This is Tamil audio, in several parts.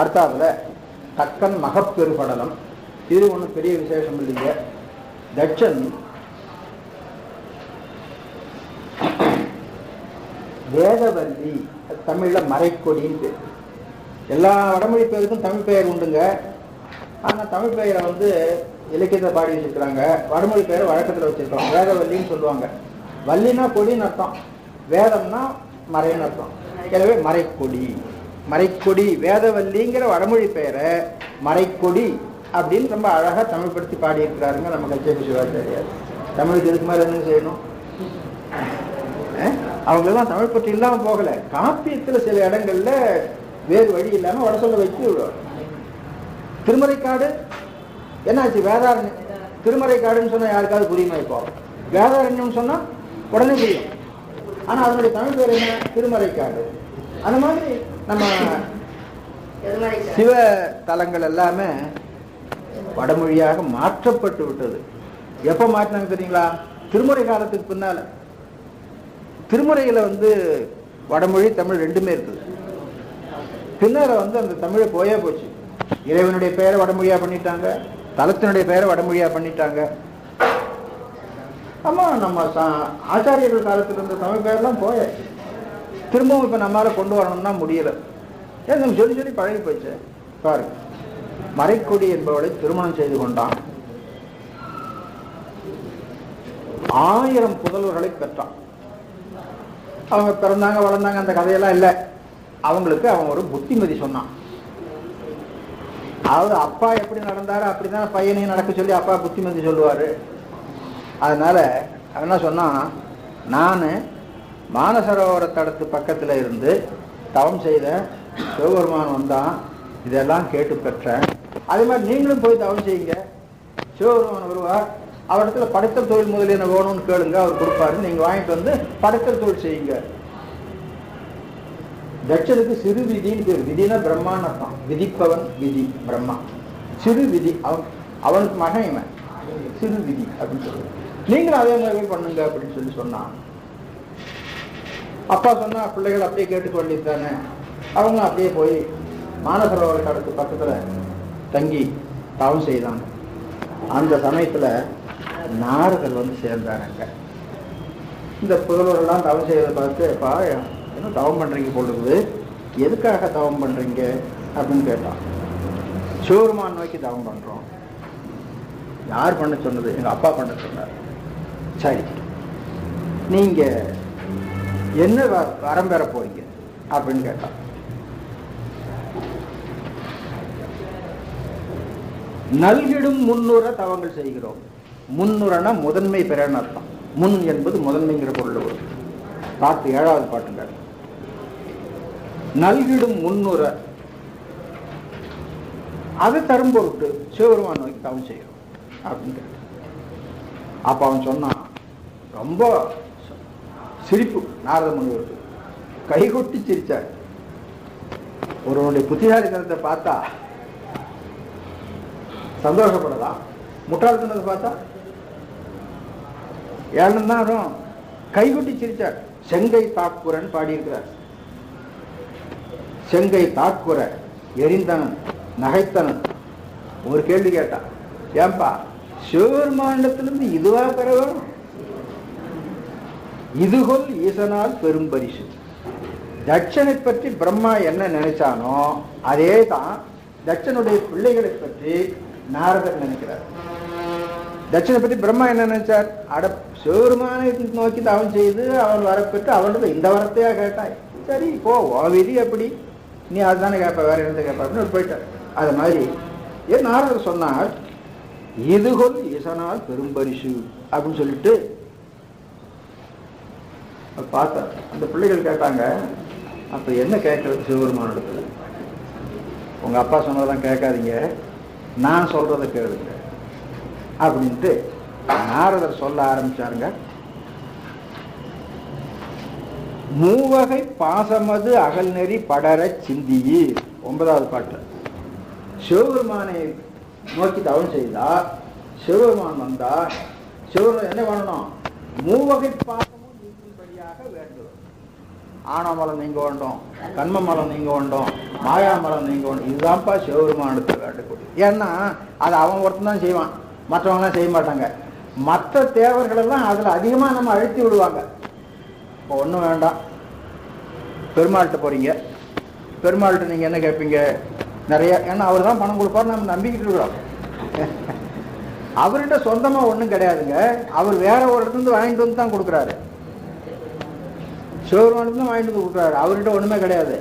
அடுத்தாப்புல தக்கன் மகப்பெருபடலம். இது ஒன்றும் பெரிய விசேஷம் இல்லைங்க. தட்சன் வேதவல்லி தமிழில் மறைக்கொடின்னு பேர் எல்லா வடமொழி பேருக்கும் தமிழ் பெயர் உண்டுங்க. ஆனால் தமிழ் பெயரை வந்து இலக்கியத்தை பாடி வச்சிருக்கிறாங்க. வடமொழி பெயரை வழக்கத்தில் வச்சிருக்காங்க. வேதவல்லின்னு சொல்லுவாங்க. வல்லினா கொடின்னு அர்த்தம். வேதம்னா மறைன்னு அர்த்தம். எனவே மறைக்கொடி. மறைக்கொடி வேதவல்லிங்கிற வடமொழி பெயரை மறைக்கொடி அப்படின்னு ரொம்ப அழகாக தமிழ்படுத்தி பாடியிருக்கிறாருங்க நம்ம கச்சேபி சிவாச்சாரியார் தமிழுக்கு இதுக்கு மாதிரி என்ன செய்யணும்? அவங்களெல்லாம் தமிழ் பற்றி இல்லாமல் போகலை. காப்பியத்தில் சில இடங்கள்ல வேறு வழி இல்லாமல் வட சொல்ல வச்சு விடுவார் திருமறைக்காடு? என்னாச்சு? வேதாரண்யம் திருமறைக்காடுன்னு சொன்னால் யாருக்காவது புரியுமா இப்போ? வேதாரண்யம்னு சொன்னால் உடனே புரியும். ஆனால் அதனுடைய தமிழ் பேர் என்ன? திருமறைக்காடு. அந்த மாதிரி நம்ம சிவ தலங்கள் எல்லாமே வடமொழியாக மாற்றப்பட்டு விட்டது. எப்ப மாற்றினாங்க தெரியுங்களா திருமுறை காலத்துக்கு பின்னால. திருமுறையில வந்து வடமொழி தமிழ் ரெண்டுமே இருக்குது. பின்னால வந்து அந்த தமிழை போயே போச்சு. இறைவனுடைய பெயரை வடமொழியா பண்ணிட்டாங்க தலத்தினுடைய பெயரை வடமொழியா பண்ணிட்டாங்க. ஆமா நம்ம சா- ஆச்சாரியர்கள் காலத்துல இருந்த தமிழ் பெயர்லாம் போயாச்சு. திரும்பவும் இப்ப நம்மளால் கொண்டு வரணும்னா முடியல. ஏன் நம்ம சொல்லி சொல்லி பழகி போச்சு பாரு மறைக்கொடி என்பவளை திருமணம் செய்து கொண்டான். ஆயிரம் புதல்வர்களை பெற்றான். அவங்க பிறந்தாங்க வளர்ந்தாங்க அந்த கதையெல்லாம் இல்லை. அவங்களுக்கு அவன் ஒரு புத்திமதி சொன்னான். அதாவது அப்பா எப்படி நடந்தாரோ அப்படிதான் பையனையும் நடக்க சொல்லி அப்பா புத்திமதி சொல்லுவாரு. அதனால என்ன சொன்னான்? நான் மானசரோவர தடத்து பக்கத்துல இருந்து தவம் செய்த சிவபெருமான் வந்தான். இதெல்லாம் கேட்டு பெற்றேன். அதே மாதிரி நீங்களும் போய் தவம் செய்யுங்க. சிவபெருமான் வருவார். அவரிடத்துல படைத்தல் தொழில் முதலியன வேணும்னு கேளுங்க. அவர் கொடுப்பாரு. நீங்க வாங்கிட்டு வந்து படைத்தல் தொழில் செய்யுங்க. தட்சனுக்கு சிறு விதின்னு பேர். விதினா பிரம்மான்னு விதிப்பவன் விதி பிரம்மா. சிறு விதி. அவன் அவனுக்கு மகன் இவன். சிறு விதி அப்படின்னு சொல்லுவாங்க. நீங்களும் அதே மாதிரி பண்ணுங்க அப்படின்னு சொல்லி சொன்னான். அப்பா சொன்னால் பிள்ளைகள் அப்படியே கேட்டு சொல்லித்தானே அவங்க அப்படியே போய் மானசரோவர் கடத்து பக்கத்தில் தங்கி தவம் செய்தாங்க அந்த சமயத்தில் நாரதர் வந்து சேர்ந்தாங்க இந்த புதல்வரெல்லாம் தவம் செய்வதை பார்த்து பா என்ன தவம் பண்ணுறீங்க போல எதுக்காக தவம் பண்ணுறீங்க அப்படின்னு கேட்டான். சிவருமான் நோக்கி தவம் பண்ணுறோம் யார் பண்ண சொன்னது? எங்கள் அப்பா பண்ண சொன்னார். சரி. நீங்கள் என்ன வ- வரம் பெற போறீங்க? அப்படின்னு கேட்டான் நல்கிடும் முன்னுர தவங்கள் செய்கிறோம். முன்னுரனா முதன்மை பெறன்னு அர்த்தம். முன் என்பது முதன்மைங்கிற பொருள் வரும் பாட்டு ஏழாவது பாட்டுங்க. நல்கிடும் முன்னுர அதை தரும் பொருட்டு சிவபெருமான் நோக்கி தவம் செய்கிறோம். அப்படின்னு கேட்டான். அப்ப அவன் சொன்னான் ரொம்ப சிரிப்பு. நாரத முனிவருக்கு கைகொட்டி சிரித்தார் ஒருவனுடைய புத்திசாலித்தனத்தை பார்த்தா சந்தோஷப்படலாம் முட்டாள்தனத்தை பார்த்தா? ஏழனம் தான் வரும் கைகொட்டி சிரித்தார் செங்கை தாக்குரன் பாடியிருக்கிறார். செங்கை தாக்குற எரிந்தனன் நகைத்தனன் ஒரு கேள்வி கேட்டான் ஏன்பா சிவபெருமாண்டத்திலிருந்து இதுவா பெற வேணும் இதுகொல் ஈசனால் பெரும் பரிசு. தட்சனை பற்றி பிரம்மா என்ன நினைச்சானோ அதே தான் தட்சனுடைய பிள்ளைகளை பற்றி நாரதர் நினைக்கிறார். தட்சனை பற்றி பிரம்மா என்ன நினைச்சார்? அட சிவபெருமானை நோக்கி தவம் செய்து அவன் வரப்பெற்று அவனோட இந்த வரத்தையா கேட்டாய்? சரி இப்போ ஓ விதி அப்படி. நீ அதுதானே கேட்ப வேற என்ன கேட்ப அப்படின்னு போயிட்டார். அது மாதிரி ஏன் நாரதர் சொன்னார் இதுகொல் ஈசனால் பெரும்பரிசு அப்படின்னு சொல்லிட்டு பார்த்தேன். பார்த்தார் அந்த பிள்ளைகள் கேட்டாங்க அப்ப என்ன கேட்கறது? சிவபெருமானிடத்துல உங்க அப்பா சொன்னதெல்லாம் கேட்காதீங்க. நான் சொல்றதை கேளுங்க. அப்படின்ட்டு நாரதர் சொல்ல ஆரம்பிச்சாருங்க. மூவகை பாசமது அகல்நெறி படர சிந்தியி. ஒன்பதாவது பாட்டு. சிவபெருமானை நோக்கி தவம் செய்தா சிவபெருமான் வந்தா சிவபெருமான் என்ன பண்ணணும்? மூவகை பா நீக்கும்படியாக நீங்க வேண்டும் கண்ம மலம் நீங்க வேண்டும் மாயாமலம் நீங்க வேண்டும் இதுதான்ப்பா சிவபெருமானத்தை வேண்டக்கூடிய ஏன்னா அது அவன் ஒருத்தன் தான் செய்வான். மற்றவங்களாம் செய்ய மாட்டாங்க. மற்ற தேவர்களெல்லாம் அதில் அதுல அதிகமா நம்ம அழுத்தி விடுவாங்க. இப்போ ஒன்றும் வேண்டாம். பெருமாள்கிட்ட போறீங்க. பெருமாள்கிட்ட நீங்க என்ன கேட்பீங்க நிறைய ஏன்னா அவர் தான் பணம் கொடுப்பாரு நம்ம நம்பிக்கிட்டு இருக்கிறோம். அவர்கிட்ட சொந்தமா ஒன்றும் கிடையாதுங்க. அவர் வேற ஒரு இருந்து வாங்கிட்டு வந்து தான் கொடுக்குறாரு. சிவபெருமான் தான் வாங்கிட்டு வந்து கொடுக்குறாரு. அவர்கிட்ட ஒன்றுமே கிடையாது.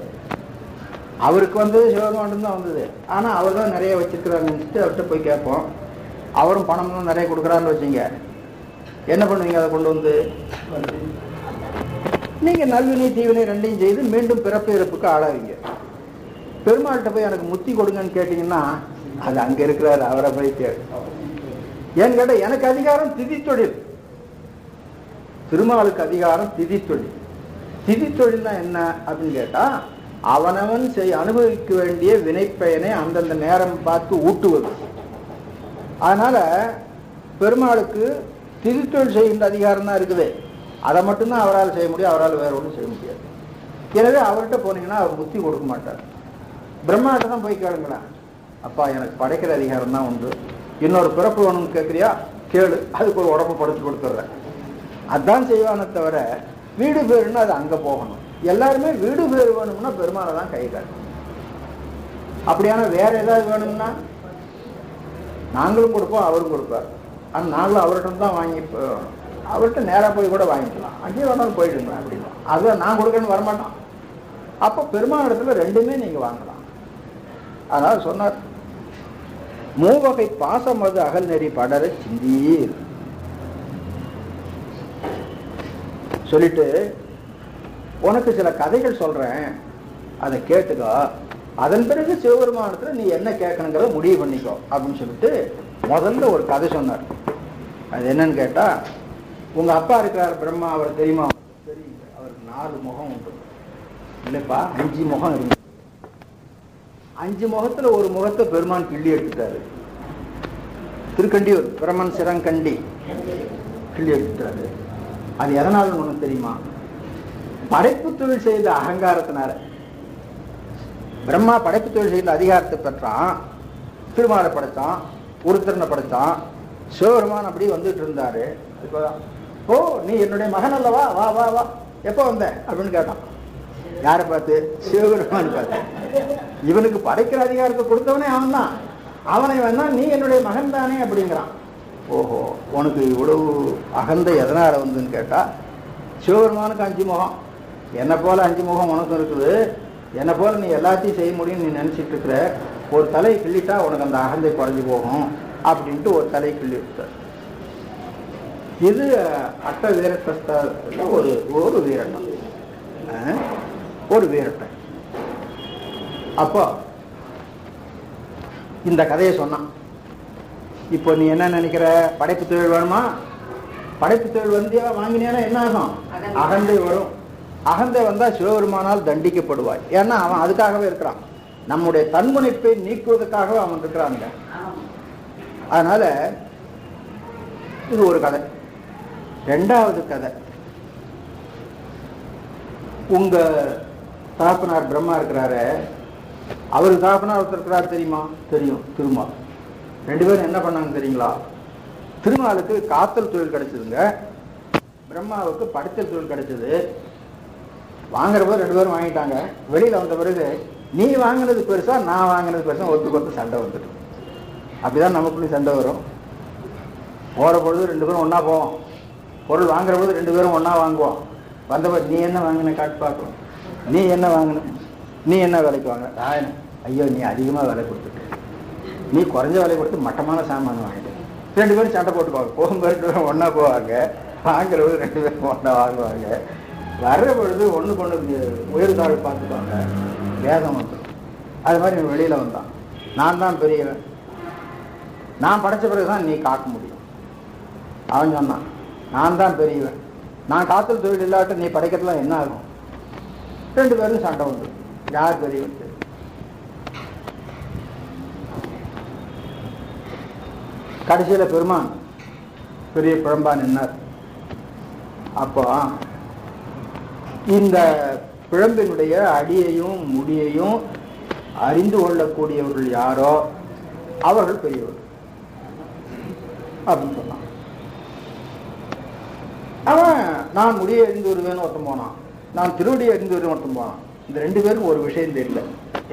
அவருக்கு வந்தது சிவபெருமான் தான் வந்தது. ஆனால் அவர் தான் நிறைய வச்சிருக்கிறாங்கன்னு அவர்கிட்ட போய் கேட்போம். அவரும் பணம் தான் நிறைய கொடுக்குறாருன்னு வச்சுங்க. என்ன பண்ணுவீங்க அதை கொண்டு வந்து? நீங்க நல்வினை தீவினை ரெண்டையும் செய்து மீண்டும் பிறப்பு இறப்புக்கு ஆளாவீங்க. பெருமாள்கிட்ட போய் எனக்கு முத்தி கொடுங்கன்னு கேட்டிங்கன்னா அது அங்கே இருக்கிறாரு அவரை போய் தேடு ஏன்னு கேட்டால் எனக்கு அதிகாரம் திதி தொழில். திருமாலுக்கு அதிகாரம் திதி தொழில். திதி தொழில்னா என்ன அப்படின்னு கேட்டால் அவனவன் செய் அனுபவிக்க வேண்டிய வினைப்பயனை அந்தந்த நேரம் பார்த்து ஊட்டுவது. அதனால் பெருமாளுக்கு திதி தொழில் செய்கின்ற அதிகாரம் தான் இருக்குது. அதை மட்டும்தான் அவரால் செய்ய முடியும் அவரால் வேறு ஒன்றும் செய்ய முடியாது. எனவே அவர்கிட்ட போனீங்கன்னா அவர் புத்தி கொடுக்க மாட்டார். பிரம்மாட்ட தான் போய் கேளுங்களேன். அப்பா எனக்கு படைக்கிற அதிகாரம் தான் உண்டு. இன்னொரு பிறப்பு வேணும்னு கேட்குறியா? கேளு. அதுக்கு ஒரு உடம்பு படுத்து கொடுத்துட்றேன். அதான் செய்வானே தவிர வீடு பேருன்னா அது அங்கே போகணும். எல்லாருமே வீடு பேர் வேணும்னா பெருமாளை தான் கை காட்டணும். அப்படியான வேற ஏதாவது வேணும்னா நாங்களும் கொடுப்போம் அவரும் கொடுப்பார். ஆனால் நாங்களும் அவர்கிட்ட தான் வாங்கி அவர்கிட்ட நேராக போய் கூட வாங்கிக்கலாம். அங்கேயே வேணாலும் போயிடுங்க அப்படின்னா. அதுதான் நான் கொடுக்கணும்னு வரமாட்டான் அப்போ பெருமாள் இடத்துல ரெண்டுமே நீங்கள் வாங்கலாம். அதனால் சொன்னார் மூவகை பாசமது அகல் நெறி படர சிந்தீர் சொல்லிட்டு உனக்கு சில கதைகள் சொல்கிறேன் அதை கேட்டுக்கோ. அதன் பிறகு சிவபெருமானத்தில் நீ என்ன கேட்கணுங்கிறத முடிவு பண்ணிக்கோ அப்படின்னு சொல்லிட்டு முதல்ல ஒரு கதை சொன்னார். அது என்னன்னு கேட்டால் உங்க அப்பா இருக்கிறார் பிரம்மா அவர் தெரியுமா? தெரியும். அவருக்கு நாலு முகம் உண்டு. இல்லைப்பா அஞ்சு முகம் இருக்கு. அஞ்சு முகத்துல ஒரு முகத்தை பெருமான் கிள்ளி எடுத்துட்டாரு. திருக்கண்டியூர் பிரம்மன் சிறங்கண்டி கிள்ளி எடுத்துட்டாரு. அது எதனால உனக்கு தெரியுமா? படைப்பு தொழில் செய்த அகங்காரத்தினால. பிரம்மா படைப்பு தொழில் செய்த அதிகாரத்தை பெற்றான். திருமாலை படைச்சான் உருத்திரனை படைச்சான் சிவபெருமான் அப்படி வந்துட்டு இருந்தாரு. ஓ நீ என்னுடைய மகன் அல்லவா? வா வா வா. எப்போ வந்த? அப்படின்னு கேட்டான். யாரை பார்த்து? சிவபெருமான் பார்த்து. இவனுக்கு படைக்கிற அதிகாரத்தை கொடுத்தவனே அவன் தான் அவனை வேணா நீ என்னுடைய மகன் தானே அப்படிங்கிறான். ஓஹோ உனக்கு இவ்வளவு அகந்தை எதனால வந்துன்னு கேட்டால் சிவபெருமானுக்கு அஞ்சு முகம். என்னை போல் அஞ்சு முகம் உனக்கும் இருக்குது. என்னை போல் நீ எல்லாத்தையும் செய்ய முடியும்னு நீ நினச்சிட்டு இருக்கிற ஒரு தலை கிள்ளிட்டா உனக்கு அந்த அகந்தை குறைஞ்சி போகும் அப்படின்ட்டு ஒரு தலை கிள்ளி விட்டார். இது அட்ட வீரத்தஸ்தில் ஒரு ஒரு வீரட்டம் ஒரு வீரட்டம் அப்போ இந்த கதையை சொன்னான். இப்போ நீ என்ன நினைக்கிற? படைப்பு தொழில் வேணுமா? படைப்பு தொழில் வந்தியா வாங்கினியானா என்ன ஆகும்? அகந்தை. வரும். அகந்தை வந்தா சிவபெருமானால் தண்டிக்கப்படுவாய். ஏன்னா அவன் அதுக்காகவே இருக்கிறான். நம்முடைய தன்முனைப்பை நீக்குவதற்காகவே அவன் இருக்கிறாங்க அதனால இது ஒரு கதை. ரெண்டாவது கதை. உங்க தாப்பனார் பிரம்மா இருக்கிறாரு. அவர் தாப்பனார் ஒருத்தர் இருக்கிறார் தெரியுமா? தெரியும். திருமால். ரெண்டு பேரும் என்ன பண்ணாங்க தெரியுங்களா? திருமாலுக்கு காத்தல் தொழில் கிடைச்சதுங்க. பிரம்மாவுக்கு படைத்தல் தொழில் கிடைச்சது. வாங்குற போது ரெண்டு பேரும் வாங்கிட்டாங்க. வெளியில் வந்த பிறகு நீ வாங்கினது பெருசா நான் வாங்கினது பெருசா ஒத்துக்கு ஒத்து சண்டை வந்துட்டு. அப்படிதான் நமக்குள்ளேயும் சண்டை வரும். போகிற பொழுது ரெண்டு பேரும் ஒன்றா போவோம். பொருள் வாங்குற போது ரெண்டு பேரும் ஒன்றா வாங்குவோம். வந்தவர் நீ என்ன வாங்கின? காட்டு பார்க்கணும் நீ என்ன வாங்கின? நீ என்ன விலைக்கு வாங்க ஐயோ நீ அதிகமாக விலை கொடுத்துட்ட. நீ குறைஞ்ச விலை கொடுத்து மட்டமான சாமான் வாங்கிட்டு ரெண்டு பேரும் சண்டை போட்டுக்குவாங்க. போகும்போது ரெண்டு பேரும் ஒன்றா போவாங்க. வாங்குறவங்க ரெண்டு பேரும் ஒன்றா வாங்குவாங்க. வர்ற பொழுது ஒன்று கொண்டு உயர் தாழ் பார்த்துக்குவாங்க வேதம் வந்துடும் அது மாதிரி வெளியில் வந்தான். நான் தான் பெரியவன். நான் படைச்ச பிறகுதான் நீ காக்க முடியும். அவன் சொன்னான் நான் தான் பெரியவன். நான் காத்தல் தொழில் இல்லாட்ட நீ படைக்கிறதுலாம் என்ன ஆகும்? ரெண்டு பேரும் சண்டை உண்டு. யார் பெரியவன் தெரியும். கடைசியில பெருமான் பெரிய குழம்பா நின்னார். அப்போ இந்த பிழம்பினுடைய அடியையும் முடியையும் அறிந்து கொள்ளக்கூடியவர்கள் யாரோ அவர்கள் பெரியவர்கள் அப்படின்னு சொன்னான். அவன் நான் முடியை அறிந்து வருவேன் ஒருத்தன் போனான். நான் திருவடியை அறிந்து வருவேன் ஒருத்தன் போனான். இந்த ரெண்டு பேருக்கும் ஒரு விஷயம் தெரியல.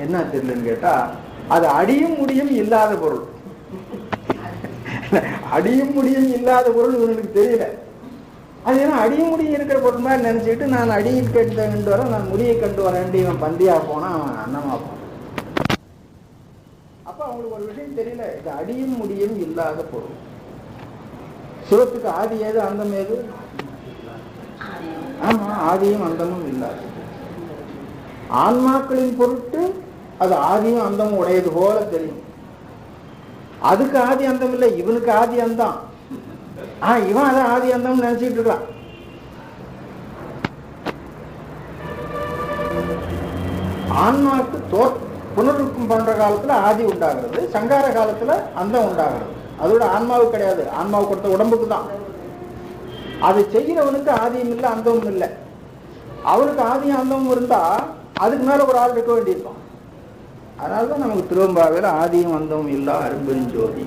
என்ன தெரியலன்னு கேட்டால் அது அடியும் முடியும் இல்லாத பொருள். அடியும் முடியும் இல்லாத பொருள் இவனுக்கு தெரியல. அது ஏன்னா அடியும் முடியும் இருக்கிற பொருள் மாதிரி நினைச்சிட்டு நான் அடியும் கண்டு கண்டு வரேன் நான் முடியை கண்டு வரேன் இவன் பந்தியா போனா அவன் அன்னமா போனான் அப்ப அவங்களுக்கு ஒரு விஷயம் தெரியல இது அடியும் முடியும் இல்லாத பொருள். சிவத்துக்கு ஆதி ஏது அந்தம் ஏது? ஆமா ஆதியும் அந்தமும் இல்லாது ஆன்மாக்களின் பொருட்டு அது ஆதியும் அந்தமும் உடையது போல தெரியும். அதுக்கு ஆதி அந்தம் இல்லை இவனுக்கு ஆதி அந்தம். ஆ இவன் அதை ஆதி அந்தம் நினைச்சிட்டு இருக்கான் ஆன்மாவுக்கு தோ புனருக்கும் பண்ற காலத்துல ஆதி உண்டாகிறது சங்கார காலத்துல அந்தம் உண்டாகிறது. அதோட ஆன்மாவுக்கு கிடையாது. ஆன்மாவு கொடுத்த உடம்புக்கு தான் அது செய்யறவனுக்கு ஆதியும் இல்லை அந்தமும் இல்லை. அவனுக்கு ஆதியும் அந்தமும் இருந்தா அதுக்கு மேல ஒரு ஆள் இருக்க வேண்டியிருக்கும். அதனாலதான் நமக்கு திருவம்பாவையில் ஆதியும் வந்தவும் இல்லா அரும்பெருஞ்சோதி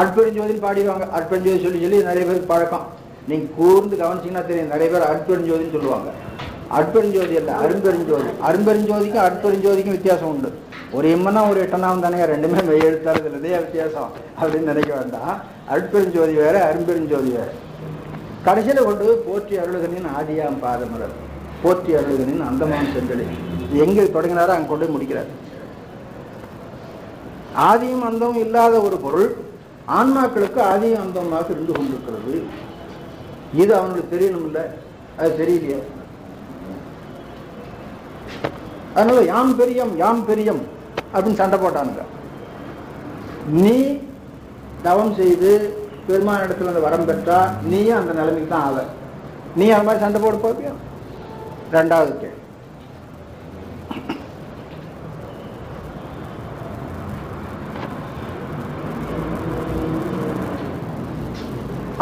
அற்பெருஞ்சோதின்னு பாடிடுவாங்க. அற்பெருஞ்சோதி சொல்லி சொல்லி நிறைய பேருக்கு பழக்கம். நீங்கள் கூர்ந்து கவனிச்சீங்கன்னா தெரியும். நிறைய பேர் அற்பெருஞ்சோதின்னு சொல்லுவாங்க. அற்பெருஞ்சோதி அல்ல அரும்பெருஞ்சோதி. அரும்பெருஞ்சோதிக்கும் அற்பெருஞ்சோதிக்கும் வித்தியாசம் உண்டு. ஒரு எம்மனா ஒரு எட்டனாவும் தானே ரெண்டுமே மெய் எழுத்தாளர் வித்தியாசம்? அப்படின்னு நினைக்க வேண்டாம். அற்பெருஞ்சோதி வேற அரும்பெருஞ்சோதி வேற. கடைசியில் கொண்டு போற்றி அருளுகனின் ஆதியாம் பாதமலர் போற்றி அருளுகனின் அந்தமான் சென்றடி எங்கே தொடங்கினாரோ அங்கே கொண்டு முடிக்கிறார். ஆதியும் அந்தமும் இல்லாத ஒரு பொருள் ஆன்மாக்களுக்கு ஆதியும் அந்தமாக இருந்து கொண்டிருக்கிறது. இது அவனுக்கு தெரியணும்ல? அது தெரியலையே. அதனால யாம் பெரியம் யாம் பெரியம் அப்படின்னு சண்டை போட்டானுங்க. நீ தவம் செய்து பெருமான இடத்துல அந்த வரம் பெற்றா நீயும் அந்த நிலைமைக்கு தான் ஆவ. நீ அந்த மாதிரி சண்டை போட போப்பியா ரெண்டாவது கேள்வி.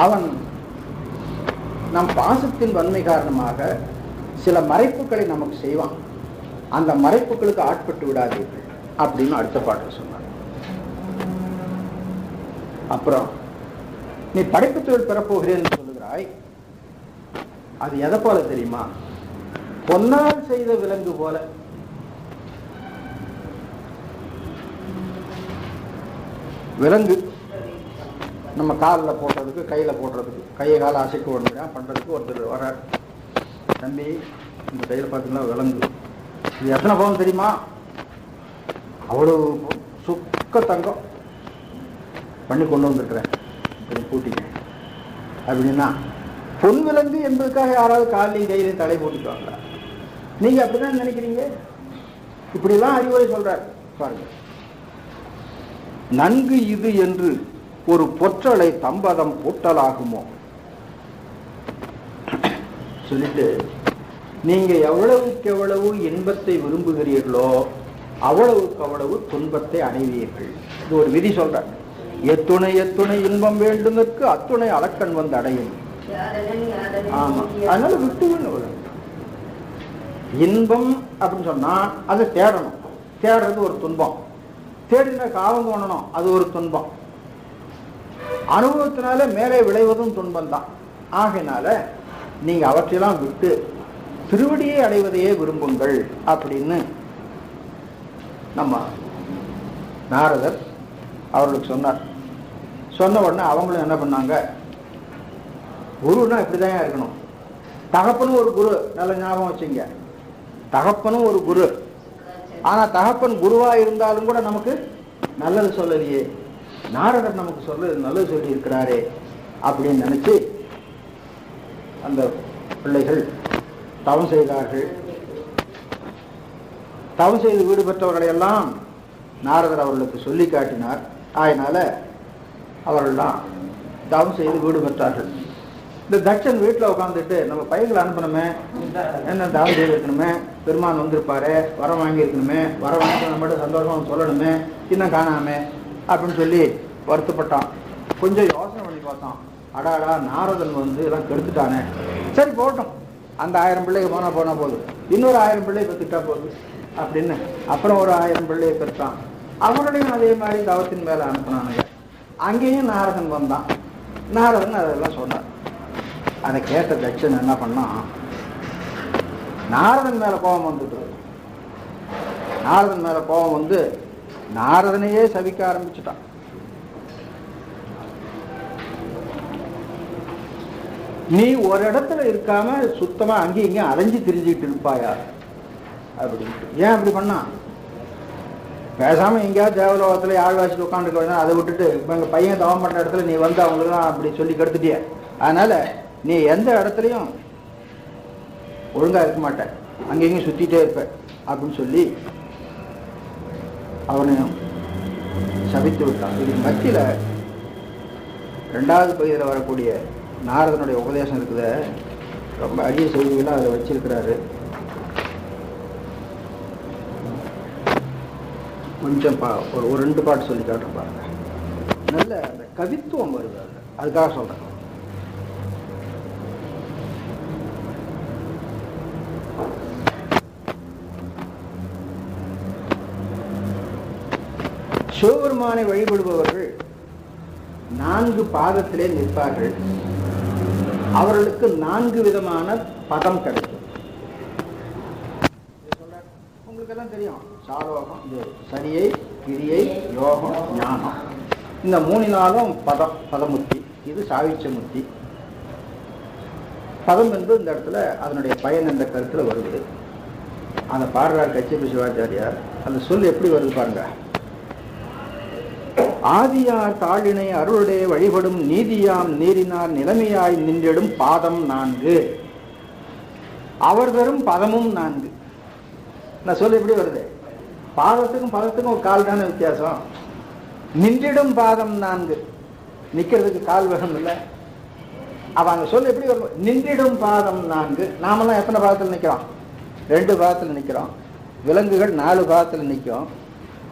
அவன் நம் பாசத்தின் வன்மை காரணமாக சில மறைப்புகளை நமக்கு செய்வான். அந்த மறைப்புகளுக்கு ஆட்பட்டு விடாதீர்கள் அப்படின்னு அடுத்த பாட்டு சொன்னார். அப்புறம் நீ படைப்பு தொழில் பெறப்போகிறேன் சொல்லுகிறாய். அது எதை போல தெரியுமா? பொன்னால் செய்த விலங்கு போல. விலங்கு. நம்ம காலில் போடுறதுக்கு கையில் போடுறதுக்கு கையை காலை அசைக்க ஒன்று பண்ணுறதுக்கு ஒருத்தர் வரார். தம்பி இந்த கையில் பார்த்தீங்கன்னா விலங்கு. இது எத்தனை பவுன் தெரியுமா? அவ்வளோ சுக்க தங்கம். பண்ணி கொண்டு வந்திருக்கிறேன். கொஞ்சம் கூட்டிங்க அப்படின்னா பொன் விலங்கு என்பதுக்காக யாராவது காலையும் கையிலையும் தலை போட்டுக்குவாங்களா? நீங்க அப்படிதான் நினைக்கிறீங்க? இப்படிலாம் அறிவுரை சொல்கிறார் பாருங்க. நன்கு இது என்று ஒரு பொற்றலை தம்பதம் பூட்டலாகுமோ சொல்லிட்டு நீங்க எவ்வளவுக்கு எவ்வளவு இன்பத்தை விரும்புகிறீர்களோ அவ்வளவுக்கு அவ்வளவு துன்பத்தை அடைவீர்கள். இது ஒரு விதி சொல்றாங்க எத்துணை எத்துணை இன்பம் வேண்டுதற்கு அத்துணை அலக்கண் வந்து அடையும். ஆமா. அதனால விட்டு இன்பம் அப்படின்னு சொன்னா அதை தேடணும். தேடுறது ஒரு துன்பம். தேடின காவம் தோணணும். அது ஒரு துன்பம். அனுபவத்தினால மேலே விளைவதும் துன்பம் தான் ஆகையினால நீங்க அவற்றையெல்லாம் விட்டு திருவடியை அடைவதையே விரும்புங்கள் அப்படின்னு நம்ம நாரதர் அவர்களுக்கு சொன்னார். சொன்ன உடனே அவங்களும் என்ன பண்ணாங்க? குருன்னா இப்படிதான் இருக்கணும். தகப்பனும் ஒரு குரு. நல்ல ஞாபகம் வச்சுங்க. தகப்பனும் ஒரு குரு. ஆனா தகப்பன் குருவா இருந்தாலும் கூட நமக்கு நல்லது சொல்லலையே. நாரதர் நமக்கு சொல்ல நல்லது சொல்லி இருக்கிறாரே அப்படின்னு நினைச்சு அந்த பிள்ளைகள் தவம் செய்தார்கள். தவம் செய்து வீடு நாரதர் அவர்களுக்கு சொல்லி காட்டினார். அதனால அவர்கள்லாம் தவம் செய்து வீடு பெற்றார்கள். இந்த தட்சன் வீட்டில் உட்காந்துட்டு நம்ம பையன்களை அனுப்பணுமே என்ன தவம் செய்திருக்கணுமே பெருமான் வந்திருப்பாரு வரம் வாங்கியிருக்கணுமே வர வாங்கி நம்மகிட்ட சந்தோஷம் சொல்லணுமே இன்னும் காணாமே அப்படின்னு சொல்லி வருத்தப்பட்டான். கொஞ்சம் யோசனை பண்ணி பார்த்தான். அடாடா நாரதன் வந்து எல்லாம் கெடுத்துட்டானே. சரி போட்டோம் அந்த ஆயிரம் பிள்ளைக்கு போனால் போனால் போதும். இன்னொரு ஆயிரம் பிள்ளை பெற்றுட்டா போதும் அப்படின்னு. அப்புறம் ஒரு ஆயிரம் பிள்ளையை பெற்றான். அவனுடையும் அதே மாதிரி தவத்தின் மேலே அனுப்புனானுங்க. அங்கேயும் நாரதன் வந்தான். நாரதன் அதெல்லாம் சொன்னார் அதை கேட்ட தட்சன் என்ன பண்ணான் நாரதன் மேல கோபம் வந்துட்டு நாரதன் மேல கோபம் வந்து நாரதனையே சவிக்க ஆரம்பிச்சுட்டான். நீ ஒரு இடத்துல இருக்காம சுத்தமா அங்கேயும் இங்கேயும் அலைஞ்சு திரிஞ்சுக்கிட்டு இருப்பாயா? அப்படின்ட்டு. ஏன் அப்படி பண்ணான் பேசாம எங்கேயாவது தேவலோகத்துல ஆழ்வாசி உட்காந்துருக்க உட்காந்துருக்க அதை விட்டுட்டு இப்ப எங்க பையன் தவம் பண்ண இடத்துல நீ வந்து அவங்களுக்கும் அப்படி சொல்லி கெடுத்துட்டிய? அதனால நீ எந்த இடத்துலையும் ஒழுங்கா இருக்க மாட்ட. அங்கேயும் சுத்திட்டே இருப்ப. அப்படின்னு சொல்லி அவனையும் சபித்து விட்டான். இது மத்தியில ரெண்டாவது பகுதியில் வரக்கூடிய நாரதனுடைய உபதேசம் இருக்குத. ரொம்ப அரிய செய்திகளாக அதில் வச்சிருக்கிறாரு. கொஞ்சம் பா ஒரு ஒரு ரெண்டு பாட்டு சொல்லி காட்டுறேன் பாருங்க. நல்ல அந்த கவித்துவம் வருது அதில். அதுக்காக சொல்கிறேன் சிவபெருமானை வழிபடுபவர்கள் நான்கு பாதத்திலே நிற்பார்கள். அவர்களுக்கு நான்கு விதமான பதம் கிடைக்கும். இது தெரியும். சாரோகம் சரியை கிரியை யோகம் ஞானம். இந்த மூணினாலும் பதம் பதமுத்தி. இது சாவிச்ச முத்தி. பதம் என்று இந்த இடத்துல அதனுடைய பயன் இந்த கருத்துல வருது. அந்த பாடுறார் கச்சிபி சிவாச்சாரியார் அந்த சொல் எப்படி வருது பாருங்க. ஆதியார் தாழினை அருளுடைய வழிபடும் நீதியாம் நீரினார் நிலைமையாய் நின்றிடும் பாதம் நான்கு. அவர் தரும் பதமும் நான்கு. நான் சொல்ல எப்படி வருது? பாதத்துக்கும் பதத்துக்கும் ஒரு கால் தானே வித்தியாசம்? நின்றிடும் பாதம் நான்கு. நிக்கிறதுக்கு கால் வேணும் இல்லை? அவ அந்த சொல்ல எப்படி வரும்? நின்றிடும் பாதம் நான்கு. நாமெல்லாம் எத்தனை பாதத்தில் நிற்கிறோம் ரெண்டு பாதத்தில் நிற்கிறோம் விலங்குகள் நாலு பாதத்தில் நிற்கும்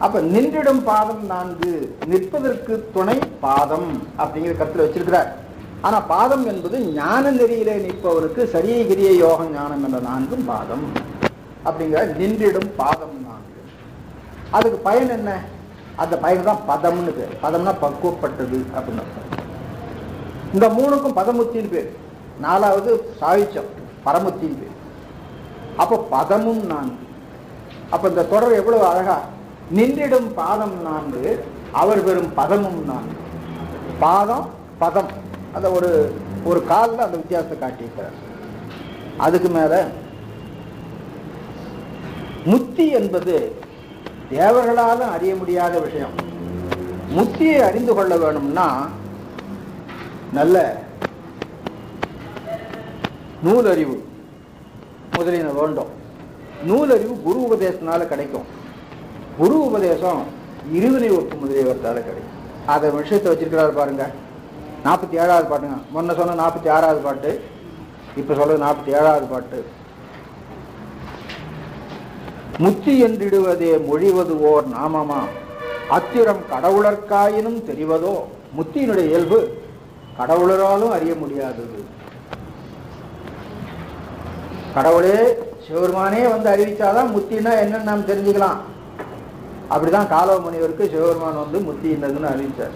அப்ப நின்றிடும் பாதம் நான்கு நிற்பதற்கு துணை பாதம் அப்படிங்கிற கருத்துல வச்சிருக்கிறார். ஆனா பாதம் என்பது ஞான நெறியிலே நிற்பவருக்கு சரியை கிரிய யோகம் ஞானம் என்ற நான்கும் பாதம் அப்படிங்கிற நின்றிடும் பாதம் நான்கு. அதுக்கு பயன் என்ன? அந்த பயன் தான் பதம்னு பேர். பதம்னா பக்குவப்பட்டது அப்படின்னு இந்த மூணுக்கும் பதமுத்தின்னு பேர். நாலாவது சாயுச்சம் பரமுத்தின்னு பேர். அப்போ பதமும் நான்கு. அப்ப இந்த தொடர் எவ்வளவு அழகா நின்றிடும் பாதம் நான்கு அவர் பெறும் பதமும் நான்கு. பாதம் பதம். அந்த ஒரு ஒரு காலில் அந்த வித்தியாசத்தை காட்டியிருக்கிறார். அதுக்கு மேல முத்தி என்பது தேவர்களாலும் அறிய முடியாத விஷயம். முத்தியை அறிந்து கொள்ள வேணும்னா நல்ல நூலறிவு முதலின வேண்டும். நூலறிவு குரு உபதேசத்தினால கிடைக்கும். குரு உபதேசம் இருவினை ஒப்பு முதலியவர்த்தால கிடைக்கும். அதை விஷயத்தை வச்சிருக்கிறாரு பாருங்க. நாற்பத்தி ஏழாவது பாட்டுங்க. முன்ன சொன்ன நாற்பத்தி ஆறாவது பாட்டு இப்போ சொல்றது நாற்பத்தி ஏழாவது பாட்டு. முத்தி என்றிடுவதே மொழிவது ஓர் நாமமா? அத்திரம் கடவுளர்க்காயினும் தெரிவதோ? முத்தியினுடைய இயல்பு கடவுளராலும் அறிய முடியாதது. கடவுளே சிவபெருமானே வந்து அறிவிச்சாதான் முத்தினா என்னன்னு நாம் தெரிஞ்சுக்கலாம். அப்படிதான் காலவ முனிவருக்கு சிவபெருமான் வந்து முத்தி என்னதுன்னு அறிவிச்சார்.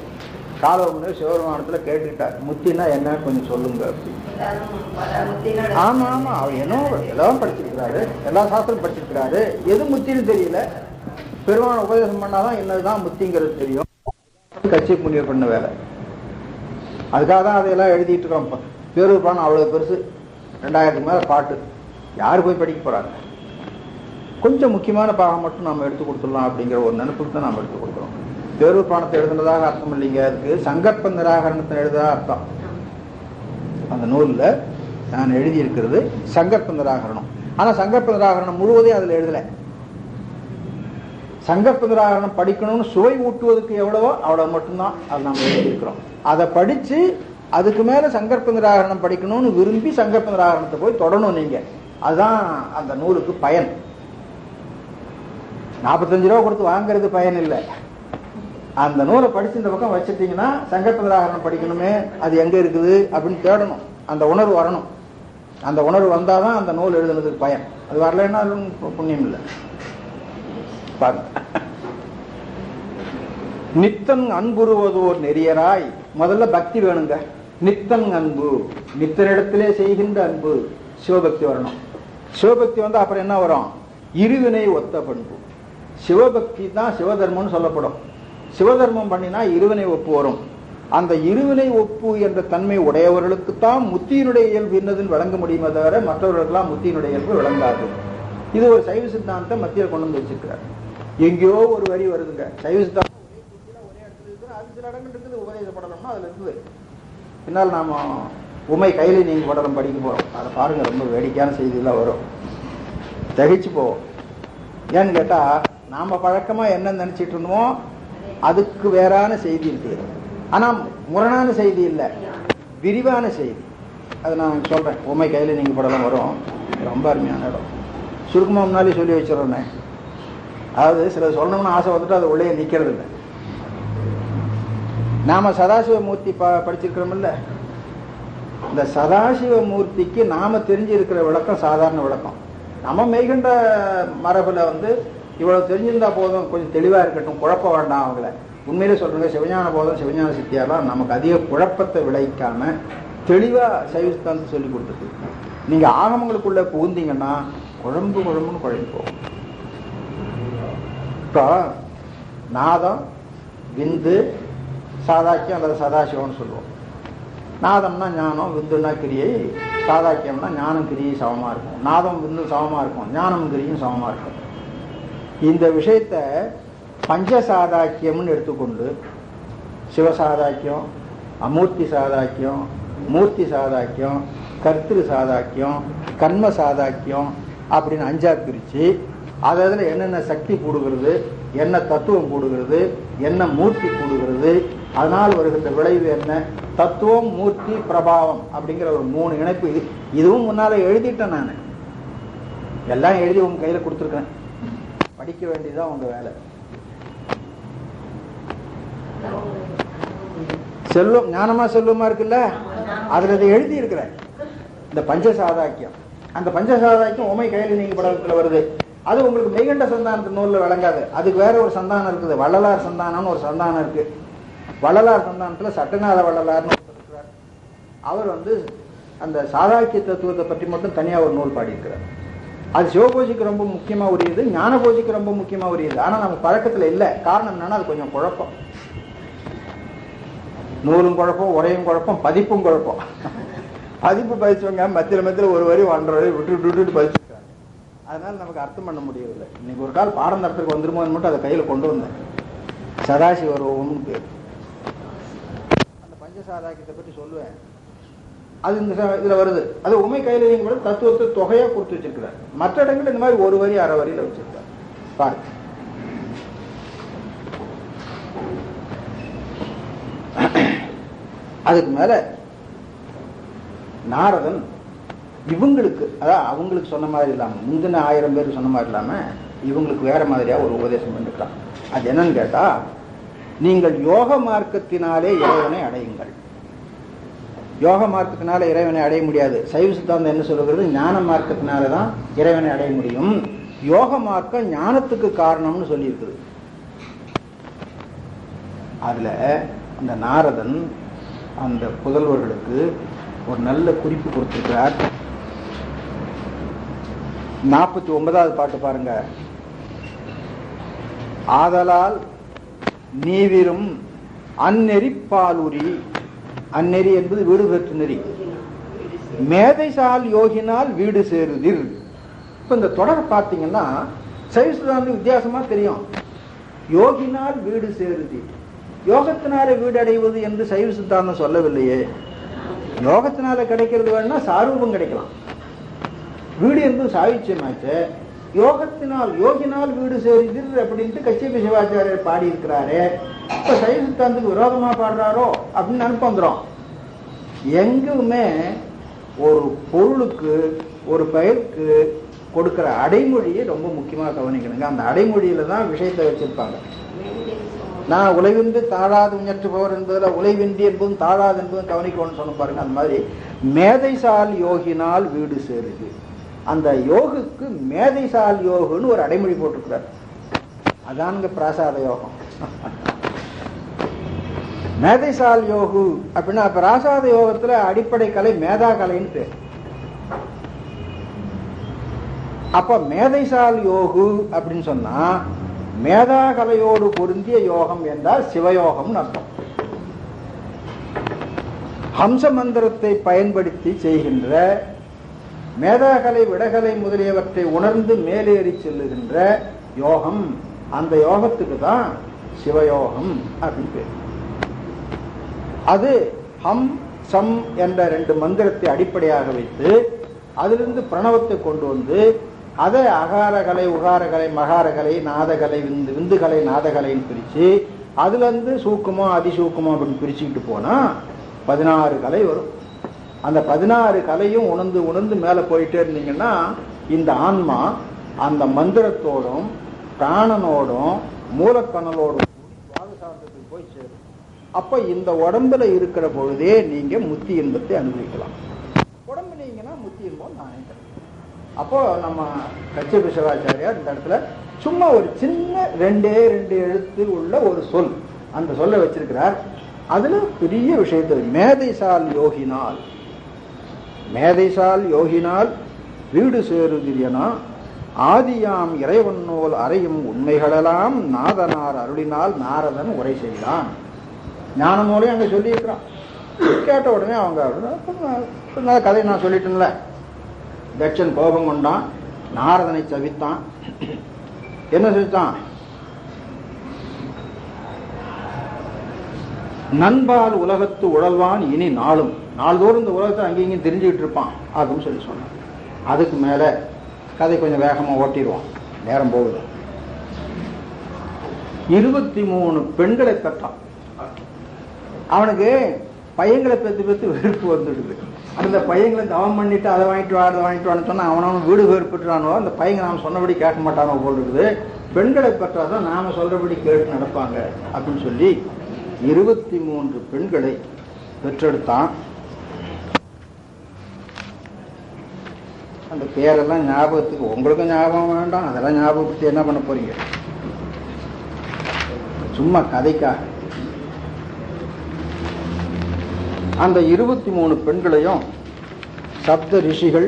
காலவ முனிவர் சிவபெருமானத்துல கேட்டுக்கிட்டார். முத்தினா என்ன கொஞ்சம் சொல்லுங்க அப்படின்னு. ஆமா ஆமா. அவர் என்னவோ எல்லாம் படிச்சிருக்கிறாரு. எல்லா சாஸ்திரம் படிச்சிருக்கிறாரு. எது முத்தின்னு தெரியல. பெருமான உபதேசம் பண்ணாதான் என்னதுதான் முத்திங்கிறது தெரியும். கட்சி முனிவர் பண்ண வேலை. அதுக்காக தான் அதையெல்லாம் எழுதிட்டு இருக்கோம் இப்போ பேரூர் அவ்வளோ பெருசு. ரெண்டாயிரத்துக்கு மேலே பாட்டு. யார் போய் படிக்க போறாங்க? கொஞ்சம் முக்கியமான பாகம் மட்டும் நம்ம எடுத்து கொடுத்துடலாம் அப்படிங்கிற ஒரு நினைப்புக்கு தான் நாம் எடுத்து கொடுக்குறோம். தேர்வு பாணத்தை எழுதுனதாக அர்த்தம் இல்லைங்க. அதுக்கு சங்கற்ப நிராகரணத்தை எழுதுதா அர்த்தம். அந்த நூலில் நான் எழுதியிருக்கிறது சங்கற்ப நிராகரணம். ஆனால் சங்கற்ப நிராகரணம் முழுவதையும் அதில் எழுதலை. சங்கற்ப நிராகரணம் படிக்கணும்னு சுவை ஊட்டுவதற்கு எவ்வளவோ அவ்வளவு மட்டும்தான் அது நம்ம எழுதியிருக்கிறோம். அதை படிச்சு அதுக்கு மேல சங்கற்ப நிராகரணம் படிக்கணும்னு விரும்பி சங்கற்ப நிராகரணத்தை போய் தொடணும் நீங்க. அதுதான் அந்த நூலுக்கு பயன். நாற்பத்தஞ்சு ரூபா கொடுத்து வாங்குறது பயன் இல்லை அந்த நூலை படிச்சு இந்த பக்கம் வச்சுட்டீங்கன்னா சங்கற்ப படிக்கணுமே அது எங்க இருக்குது அப்படின்னு தேடணும். அந்த உணர்வு வரணும். அந்த உணர்வு வந்தாதான் அந்த நூல் எழுதுனதுக்கு பயன். அது வரலைன்னா அது புண்ணியம் இல்லை. பாருங்க. நித்தன் அன்புறுவதோர் நெறியராய். முதல்ல பக்தி வேணுங்க. நித்தன் அன்பு. நித்தனிடத்திலே செய்கின்ற அன்பு. சிவபக்தி வரணும். சிவபக்தி வந்து அப்புறம் என்ன வரும்? இருவினை ஒத்த பண்பு. சிவபக்தி தான் சிவதர்மம்னு சொல்லப்படும். சிவதர்மம் பண்ணினா இருவினை ஒப்பு வரும். அந்த இருவினை ஒப்பு என்ற தன்மை உடையவர்களுக்கு தான் முத்தியினுடைய இயல்பு என்னதுன்னு விளங்க முடியுமே தவிர மற்றவர்களுக்கெல்லாம் முத்தியினுடைய இயல்பு விளங்காது. இது ஒரு சைவ சித்தாந்தத்தை மத்தியில் கொண்டு வந்து வச்சிருக்கிறார். எங்கேயோ ஒரு வரி வருதுங்க. சைவ சித்தாந்தம் இருக்குது. அது சில இடங்கள் இருக்குது. உபதேசப்படணும்னா இருக்குது. பின்னால் நாம் உமை கையில நீங்க படலம் படிக்க போறோம். அதை பாருங்க. ரொம்ப வேடிக்கையான செய்தியெல்லாம் வரும். தகிச்சு போவோம். ஏன்னு கேட்டா நாம பழக்கமா என்ன நினைச்சிட்டு இருந்தோமோ அதுக்கு வேறான செய்தி இருக்குது ஆனா முரணான செய்தி இல்லை. விரிவான செய்தி. அது நான் சொல்றேன். உமை கையில நீங்க படலம் வரும். ரொம்ப அருமையான இடம். சுருக்கமா முன்னாலே சொல்லி வச்சிடறேன். அதாவது சில சொல்லணும்னு ஆசை வந்துட்டு அது உள்ளே நிக்கிறது இல்லை. நாம சதாசிவ மூர்த்தி ப படிச்சிருக்கிறோம்ல. இந்த சதாசிவ மூர்த்திக்கு நாம தெரிஞ்சிருக்கிற விளக்கம் சாதாரண விளக்கம். நம்ம மெய்கண்ட மரபில் வந்து இவ்வளவு தெரிஞ்சிருந்தா போதும் கொஞ்சம் தெளிவாக இருக்கட்டும் குழப்ப வேண்டாம் அவங்கள. உண்மையிலே சொல்றேங்க சிவஞான போதும் சிவஞான சித்தியாலாம் நமக்கு அதிக குழப்பத்தை விளைக்காம தெளிவாக சைவஸ்தாந்து சொல்லி கொடுத்துருக்கு. நீங்கள் ஆகமங்களுக்குள்ளே புகுந்தீங்கன்னா குழம்பு குழம்புன்னு குழம்பு போகும். இப்போ நாதம் விந்து சாதாக்கியம் அல்லது சதாசிவம்னு சொல்லுவோம். நாதம்னா ஞானம் விந்துன்னா கிரியை சாதாக்கியம்னா ஞானம் கிரியை சமமாக இருக்கும். நாதம் விந்து சமமாக இருக்கும். ஞானம் கிரியும் சமமாக இருக்கும். இந்த விஷயத்த பஞ்சசாதாக்கியம்னு எடுத்துக்கொண்டு சிவசாதாக்கியம் அமூர்த்தி சாதாக்கியம் மூர்த்தி சாதாக்கியம் கர்த்திரு சாதாக்கியம் கர்ம சாதாக்கியம் அப்படின்னு அஞ்சா பிரிச்சு அதில் என்னென்ன சக்தி கூடுகிறது என்ன தத்துவம் கூடுகிறது என்ன மூர்த்தி கூடுகிறது அதனால் வருகின்ற விளைவு என்ன? தத்துவம் மூர்த்தி பிரபாவம் அப்படிங்கிற ஒரு மூணு இணைப்பு இது. இதுவும் முன்னால் எழுதிட்டேன் நான். எல்லாம் எழுதி உங்க கையில் கொடுத்துருக்கேன் படிக்க வேண்டியதா உங்க வேலை. செல்வம் ஞானமா செல்வமா இருக்குல்ல? அதுல இதை எழுதி இருக்கிற இந்த பஞ்சசாதாக்கியம். அந்த பஞ்சசாதாக்கியம் உமை கையில நீங்க படத்துல வருது. அது உங்களுக்கு மெய்கண்ட சந்தானத்து நூல்ல விளங்காது. அதுக்கு வேற ஒரு சந்தானம் இருக்குது. வள்ளலார் சந்தானம்னு ஒரு சந்தானம் இருக்கு. வள்ளலார் சந்தானத்துல சட்டநாத வள்ளலார்னு இருக்கிறார். அவர் வந்து அந்த சாதாக்கிய தத்துவத்தை பற்றி மட்டும் தனியா ஒரு நூல் பாடியிருக்கிறார். அது சிவபூஜைக்கு ரொம்ப முக்கியமா உரியது ஞான பூஜைக்கு ரொம்ப முக்கியமா உரியது. ஆனா நம்ம பழக்கத்துல இல்ல. காரணம் என்னன்னா அது கொஞ்சம் குழப்பம். நூலும் குழப்பம் உரையும் குழப்பம் பதிப்பும் குழப்பம். பதிப்பு பதிச்சவங்க மத்தியில மத்தியில ஒரு வரி ஒன்றரை வரி விட்டு விட்டு விட்டு அதனால நமக்கு அர்த்தம் பண்ண முடியவில்லை இன்னைக்கு ஒரு கால் பாடம் நடத்துக்கு வந்துருமோன்னு மட்டும் அதை கையில கொண்டு வந்தேன். சதாசிவரோம்னு பேர். அந்த பஞ்சசாதாக்கியத்தை பற்றி சொல்லுவேன். அது இந்த இதில் இதுல வருது. அது உமை கையில கூட தத்துவத்தை தொகையா கொடுத்து வச்சிருக்கிறார். மற்ற இடங்கள் இந்த மாதிரி ஒரு வரி அரை வரியில வச்சிருக்கார் பாருங்க. அதுக்கு மேல நாரதன் இவங்களுக்கு அதான் அவங்களுக்கு சொன்ன மாதிரி இல்லாம முந்தின ஆயிரம் பேர் சொன்ன மாதிரி இல்லாம இவங்களுக்கு வேற மாதிரியா ஒரு உபதேசம் பண்ணிருக்கான் அது என்னன்னு கேட்டா நீங்கள் யோக மார்க்கத்தினாலே இறைவனை அடையுங்கள். யோக மார்க்கத்தினால இறைவனை அடைய முடியாது. சைவ சித்தாந்தம் என்ன சொல்லுகிறது? ஞான மார்க்கத்தினால தான் இறைவனை அடைய முடியும். யோக மார்க்கம் ஞானத்துக்கு காரணம்னு சொல்லியிருக்குது. அதுல அந்த நாரதன் அந்த புதல்வர்களுக்கு ஒரு நல்ல குறிப்பு கொடுத்திருக்கிறார். நாற்பத்தி ஒன்பதாவது பாட்டு பாருங்க. ஆதலால் நீவிரும் அந்நெறிப்பாலுரி அந்நெறி என்பது வீடு பெற்று நெறி. மேதைசால் யோகினால் வீடு சேருதில் இப்போ இந்த தொடரை பார்த்தீங்கன்னா சைவசிதாந்து வித்தியாசமாக தெரியும். யோகினால் வீடு சேருதி யோகத்தினால வீடு அடைவது என்று சைவ சித்தாந்தம் சொல்லவில்லையே. யோகத்தினால கிடைக்கிறது வேணா சாரூபம் கிடைக்கலாம். வீடு என்பது சாயுச்சியமாச்சு. யோகத்தினால் யோகினால் வீடு சேருதில் அப்படின்ட்டு கச்சியபி சிவாச்சாரியர் பாடி இருக்கிறாரு இப்ப சைவ சித்தாந்தத்துக்கு விரோதமா பாடுறாரோ அப்படின்னு நினைப்பு வந்துடும் எங்குமே ஒரு பொருளுக்கு ஒரு பெயருக்கு கொடுக்கிற அடைமொழியை ரொம்ப முக்கியமா கவனிக்கணுங்க. அந்த அடைமொழியில தான் விஷயத்தை வச்சிருப்பாங்க. நான் உழைவின்றி தாழாது முயற்றுபவர் என்பதில் உழைவின்றி என்பதும் தாழாது என்பதும் கவனிக்கணும்னு சொன்ன பாருங்க அந்த மாதிரி மேதைசால் யோகினால் வீடு சேருது. அந்த யோகுக்கு மேதைசால் யோகுன்னு ஒரு அடைமொழி போட்டிருக்கிறார். அதானுங்க பிராசாத யோகம். மேதைசால் யோகு அப்படின்னா பிராசாத யோகத்துல அடிப்படை கலை மேதா கலைன்னு பேர். அப்ப மேதைசால் யோகு அப்படின்னு சொன்னா மேதா கலையோடு பொருந்திய யோகம் என்றால் சிவயோகம்னு அர்த்தம். ஹம்ச மந்திரத்தை பயன்படுத்தி செய்கின்ற மேதாகலை விடகலை முதலியவற்றை உணர்ந்து மேலேறி செல்லுகின்ற யோகம். அந்த யோகத்துக்கு தான் சிவயோகம் அப்படின்னு பேர். அது ஹம் சம் என்ற ரெண்டு மந்திரத்தை அடிப்படையாக வைத்து அதிலிருந்து பிரணவத்தை கொண்டு வந்து அதை அகாரகலை உகாரகலை மகாரகலை நாதகலை விந்து விந்துகலை நாதகலைன்னு பிரித்து அதுலேருந்து சூக்கமோ அதிசூக்கமோ அப்படின்னு பிரிச்சுக்கிட்டு போனால் பதினாறு கலை வரும். அந்த பதினாறு கலையும் உணர்ந்து உணர்ந்து மேலே போயிட்டே இருந்தீங்கன்னா இந்த ஆன்மா அந்த மந்திரத்தோடும் பிராணனோடும் மூலக்கணலோடும் துவாதசாந்தத்துக்கு போய் சேரும். அப்போ இந்த உடம்புல இருக்கிற பொழுதே நீங்கள் முத்தி இன்பத்தை அனுபவிக்கலாம். உடம்பு நீங்கன்னா முத்தி இன்பம் நானே தருவேன். அப்போ நம்ம கச்ச விஸ்வராச்சாரியார் இந்த இடத்துல சும்மா ஒரு சின்ன ரெண்டே ரெண்டு எழுத்து உள்ள ஒரு சொல் அந்த சொல்ல வச்சிருக்கிறார். அதுல பெரிய விஷயத்தை மேதைசால் யோகினால் மேதைசால் யோகினால் வீடு சேருதிரியனா? ஆதியாம் இறைவன்னோல் அறையும் உண்மைகளெல்லாம் நாதனார் அருளினால் நாரதன் உரை செய்தான். ஞான நூலையும் சொல்லியிருக்கிறான். கேட்ட உடனே அவங்க கதையை கதை நான் சொல்லிட்டேன்ல. தட்சன் கோபம் கொண்டான். நாரதனை சவித்தான். என்ன செஞ்சான் நண்பால் உலகத்து உழல்வான் இனி நாளும். நாள்தோறும் இந்த உலகத்தை அங்கேயும் இங்கேயும் தெரிஞ்சுக்கிட்டு இருப்பான் அப்படின்னு சொல்லி சொன்னான். அதுக்கு மேலே கதை கொஞ்சம் வேகமாக ஓட்டிடுவான். நேரம் போகுது. இருபத்தி மூணு பெண்களை பெற்றான் அவனுக்கு பையங்களை பெற்று பெற்று வெறுப்பு வந்துடுது. அந்த பையங்களை தவம் பண்ணிட்டு அதை வாங்கிட்டு வா அதை வாங்கிட்டு வான்னு சொன்னால் அவனவன் வீடு வேறுபட்டுறானோ அந்த பையங்க நாம் சொன்னபடி கேட்க மாட்டானோ போல் இருக்குது. பெண்களை பெற்றாதான் நாம் சொல்கிறபடி கேட்டு நடப்பாங்க அப்படின்னு சொல்லி இருபத்தி மூன்று பெண்களை பெற்றெடுத்தான். அந்த பேரெல்லாம் ஞாபகத்துக்கு உங்களுக்கும் ஞாபகம் வேண்டாம். அதெல்லாம் ஞாபகப்படுத்தி என்ன பண்ண போறீங்க? சும்மா கதைக்காக. அந்த இருபத்தி மூணு பெண்களையும் சப்த ரிஷிகள்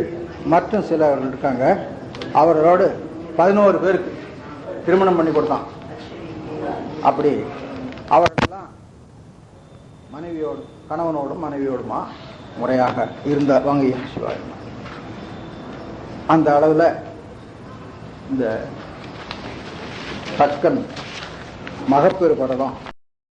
மற்றும் சிலர் இருக்காங்க. அவர்களோடு பதினோரு பேருக்கு திருமணம் பண்ணி கொடுத்தான். அப்படி அவர்களெல்லாம் மனைவியோடு கணவனோடும் மனைவியோடுமா முறையாக இருந்த வாங்க சிவாயுமா அந்த அளவில் இந்த தக்கன் மகப்பேறு படலம்.